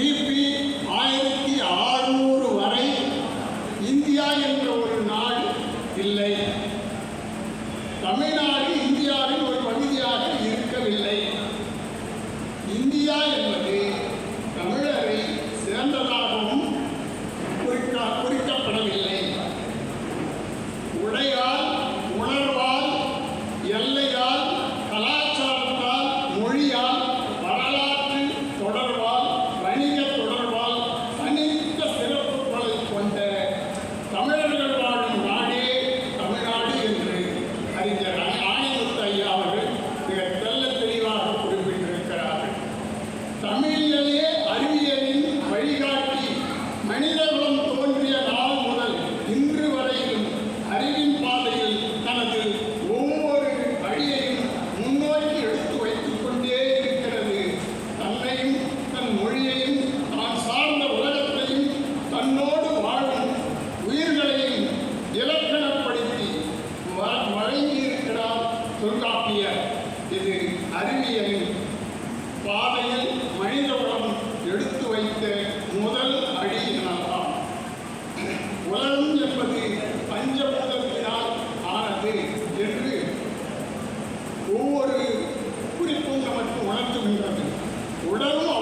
хліб మణిలో என்பது பஞ்சபூதத்தினால் ஆனது என்று ஒவ்வொரு குறிப்பும் நமக்கு உணர்த்துகின்றது உடலும்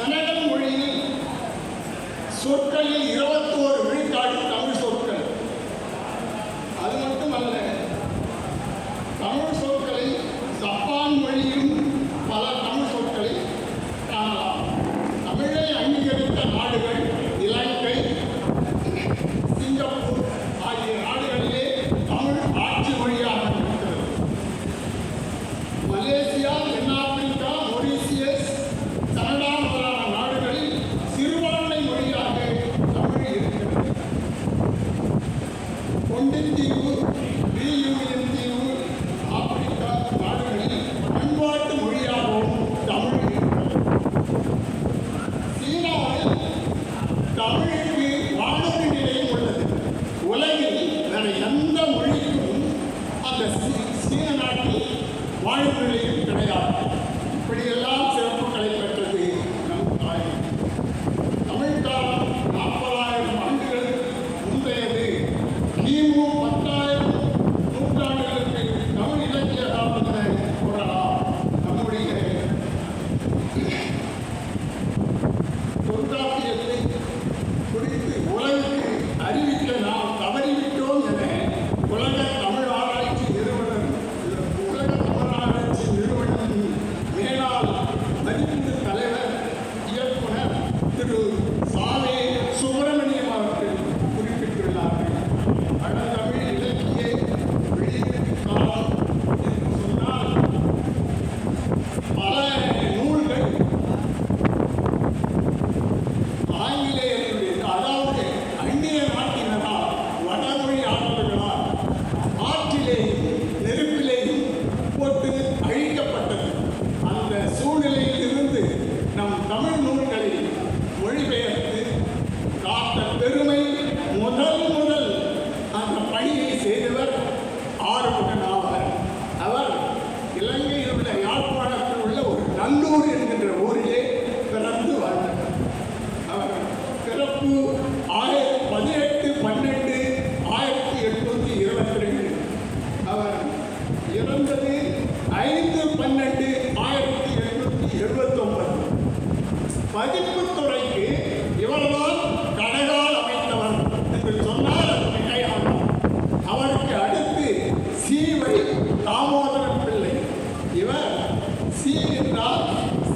ಕನ್ನಡ ಮொழியில் சொற்களில் இருபத்தோரு விழுக்காடு தமிழ் Amen.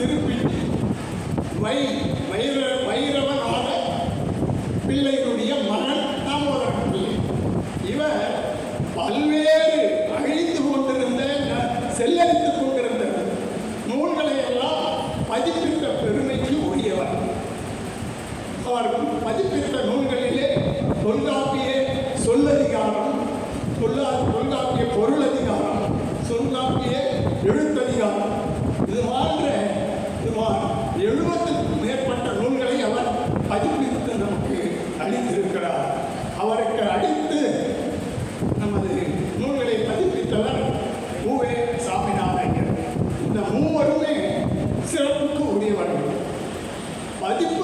திருப்பி வை வைர வைரவநாத பிள்ளையினுடைய மகன் தாமோதரன் பிள்ளை இவர் பல்வேறு அழித்து கொண்டிருந்த செல்லரித்து கொண்டிருந்த நூல்களை எல்லாம் பதிப்பிட்ட பெருமைக்கு உரியவர். அவர் பதிப்பிட்ட நூல்களிலே தொல்காப்பிய சொல்லதிகாரம் தொல்லா தொல்காப்பிய பொருள் அதிகாரம் தொல்காப்பிய எழுத்ததிகாரம் இது போன்ற சுமார் எழுபதுக்கும் மேற்பட்ட நூல்களை அவர் பதிப்பித்து நமக்கு அளித்திருக்கிறார். அவருக்கு அடித்து நமது நூல்களை பதிப்பித்தவர் மூவே சாமிநாதன். இந்த மூவருமே சிறப்புக்கு உரியவர்கள். பதிப்பு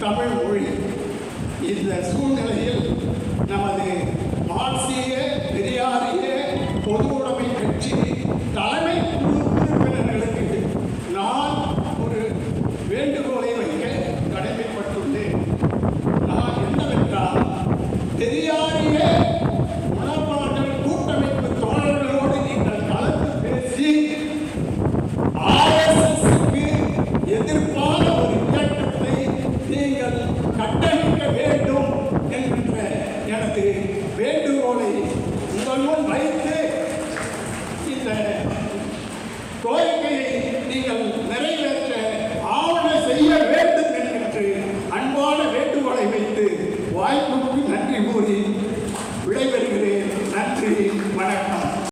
தமிழ் மொழி இந்த சூழ்நிலையில்